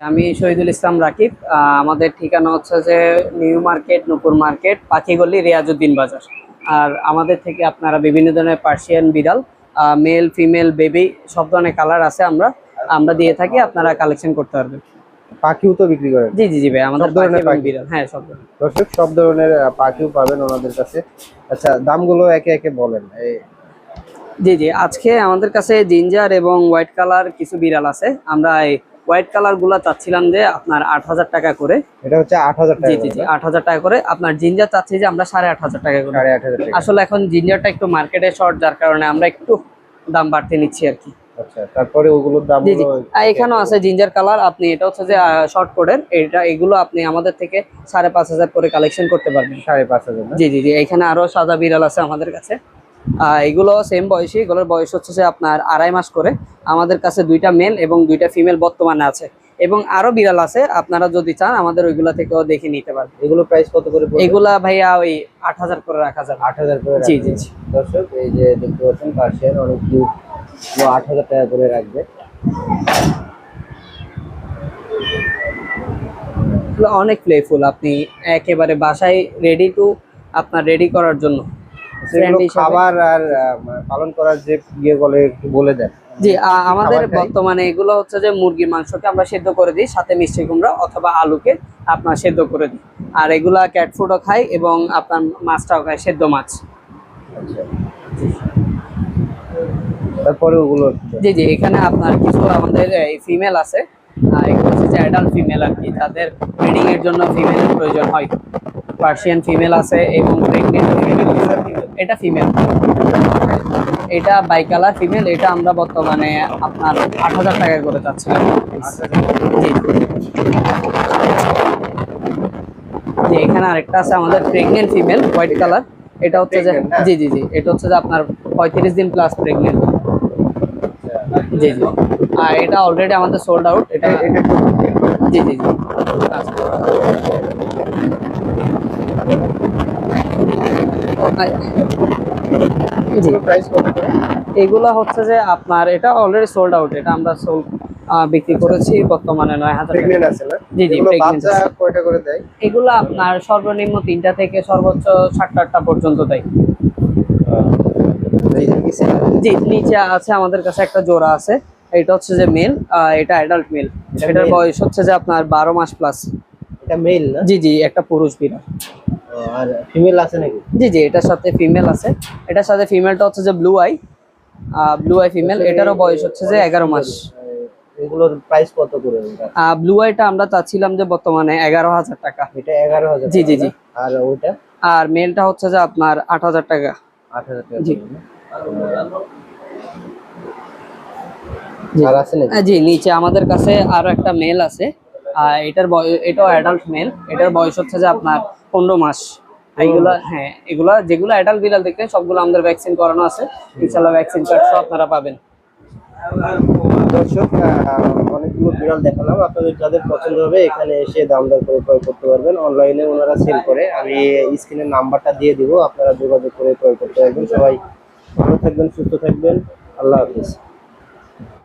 আমি শহীদুল ইসলাম রাকিব আমাদের ঠিকানা হচ্ছে যে new market Nupur market Pakhigali Riazuddin Bazar. আর আমাদের থেকে আপনারা বিভিন্ন ধরনের পার্সিয়ান বিড়াল মেল ফিমেল বেবি সব ধরনের কালার আছে আমরা আমরা দিয়ে থাকি আপনারা কালেকশন করতে পারবেন। পাখিও তো বিক্রি করেন? জি জি জি ভাই আমাদের ধরনের পাখি বিড়াল হ্যাঁ সব ধরনের। দর্শক সব ধরনের পাখিও পাবেন ওনাদের কাছে। আচ্ছা দামগুলো একে একে বলেন। জি জি আজকে আমাদের কাছে জিঞ্জার এবং হোয়াইট কালার কিছু বিড়াল আছে। আমরা হোয়াইট কালারগুলা চাচ্ছিলাম যে আপনার আট হাজার টাকা করে। এটা হচ্ছে আট হাজার টাকা জি জি জি আট হাজার টাকা করে। আপনার জিঞ্জার চাচ্ছি যে আমরা সাড়ে আট হাজার টাকা করে। আসলে এখন জিঞ্জারটা একটু মার্কেটে শর্ট যার কারণে আমরা একটু দাম বাড়তে নিচ্ছি আর কি। আচ্ছা তারপরে ওগুলোর দাম জি জি। এখানেও আছে জিঞ্জার কালার আপনি এটা হচ্ছে যে শর্ট কোডের এটা এগুলো আপনি আমাদের থেকে সাড়ে পাঁচ হাজার করে কালেকশন করতে পারবেন। সাড়ে পাঁচ হাজার জি জি জি। এখানে আরও সাদা বিড়াল আছে আমাদের কাছে। এগুলো সেম বয়সী এগুলোর বয়স হচ্ছে যে আপনার আড়াই মাস করে। আমাদের কাছে দুইটা মেল এবং দুইটা ফিমেল বর্তমানে আছে। এবং আরও বিড়াল আছে আপনারা যদি চান আমাদের ওইগুলা থেকেও দেখে নিতে পারবেন। এগুলো প্রাইস কত করে? এগুলা ভাইয়া ওই আট হাজার করে রাখা যাবে। আট হাজার করে জি, জি, জি। দর্শক এই যে দেখতে পাচ্ছেন পার্সিয়ান অনেক কিউট আট হাজার টাকা করে রাখবে। অনেক প্লেফুল আপনি একেবারে বাসায় রেডি টু আপনার রেডি করার জন্য। সেগুলো খাবার আর পালন করার যে ইয়ে বলে একটু বলে দেন। জি আমাদের বর্তমানে এগুলো হচ্ছে যে মুরগির মাংসকে আমরা সেদ্ধ করে দিই সাথে মিষ্টি কুমড়া অথবা আলুকে আপনার সেদ্ধ করে দিই। আর এগুলা ক্যাট ফুডও খাই এবং আপনার মাছটাও খাই সেদ্ধ মাছ। আচ্ছা। তারপরে ওগুলো জি জি এখানে আপনার কিছু আমাদের ফিমেল আছে। এগুলো হচ্ছে অ্যাডাল্ট ফিমেল আর কি তাদের ব্রিডিং এর জন্য ফিমেলের প্রয়োজন হয়। পার্সিয়ান ফিমেল আছে এবং প্রেগনেন্ট এটা ফিমেল এটা বাইকালার ফিমেল এটা আমরা বর্তমানে আপনার আট হাজার টাকা করে চাচ্ছিলাম। জি। জি এখানে আরেকটা আছে আমাদের প্রেগনেন্ট ফিমেল হোয়াইট কালার এটা হচ্ছে যে জি জি জি এটা হচ্ছে যে আপনার পঁয়ত্রিশ দিন প্লাস প্রেগনেন্ট জি জি। আর এটা অলরেডি আমাদের সোল্ড আউট এটা জি জি জি। জি এগুলা হচ্ছে যে আপনার এটা অলরেডি সোল্ড আউট এটা আমরা সোল্ড বিক্রি করেছি বর্তমানে নয় হাজার জি, জি, এগুলো আপনার সর্বনিম্ন তিনটা থেকে সর্বোচ্চ সাতটা আটটা পর্যন্ত দেয়। জি নিচে আছে আমাদের কাছে একটা জোড়া আছে। এটা হচ্ছে যে মেল এটা অ্যাডাল্ট মেল এটার বয়স হচ্ছে যে আপনার বারো মাস প্লাস এটা মেল জি জি একটা পুরুষ বিড়াল। ও, আর ফিমেল আছে নাকি? জি জি এটার সাথে ফিমেল আছে। এটার সাথে ফিমেলটা হচ্ছে যে blue eye blue eye female এটারও বয়স হচ্ছে যে এগারো মাস। এগুলোর প্রাইস কত করে ব্লু আইটা আমরা চাচ্ছিলাম যে বর্তমানে এগারো হাজার টাকা। এটা এগারো হাজার জি, জি, জি। আর ওইটা? আর মেলটা হচ্ছে যে আপনার আট হাজার টাকা। আট হাজার টাকা জি। জি। নিচে আমাদের কাছে আরও একটা মেল আছে। এটার বয়স এটাও অ্যাডাল্ট মেল এটার বয়স হচ্ছে যে আপনার পনেরো মাস। এগুলা হ্যাঁ এগুলা যেগুলো অ্যাডাল্ট বিড়াল দেখতে সবগুলো আমাদের ভ্যাকসিন করানো আছে। ইনশাল্লাহ ভ্যাকসিন কার্ডসও আপনারা পাবেন। দর্শক অনেকগুলো বিড়াল দেখালাম। আপনাদের যাদের পছন্দ হবে এখানে এসে দাম দর করে ক্রয় করতে পারবেন। অনলাইনে ওনারা সেল করে। আমি স্ক্রিনের নাম্বারটা দিয়ে দিব। আপনারা যোগাযোগ করে ক্রয় করতে পারবেন। সবাই ভালো থাকবেন সুস্থ থাকবেন। আল্লাহ হাফিজ।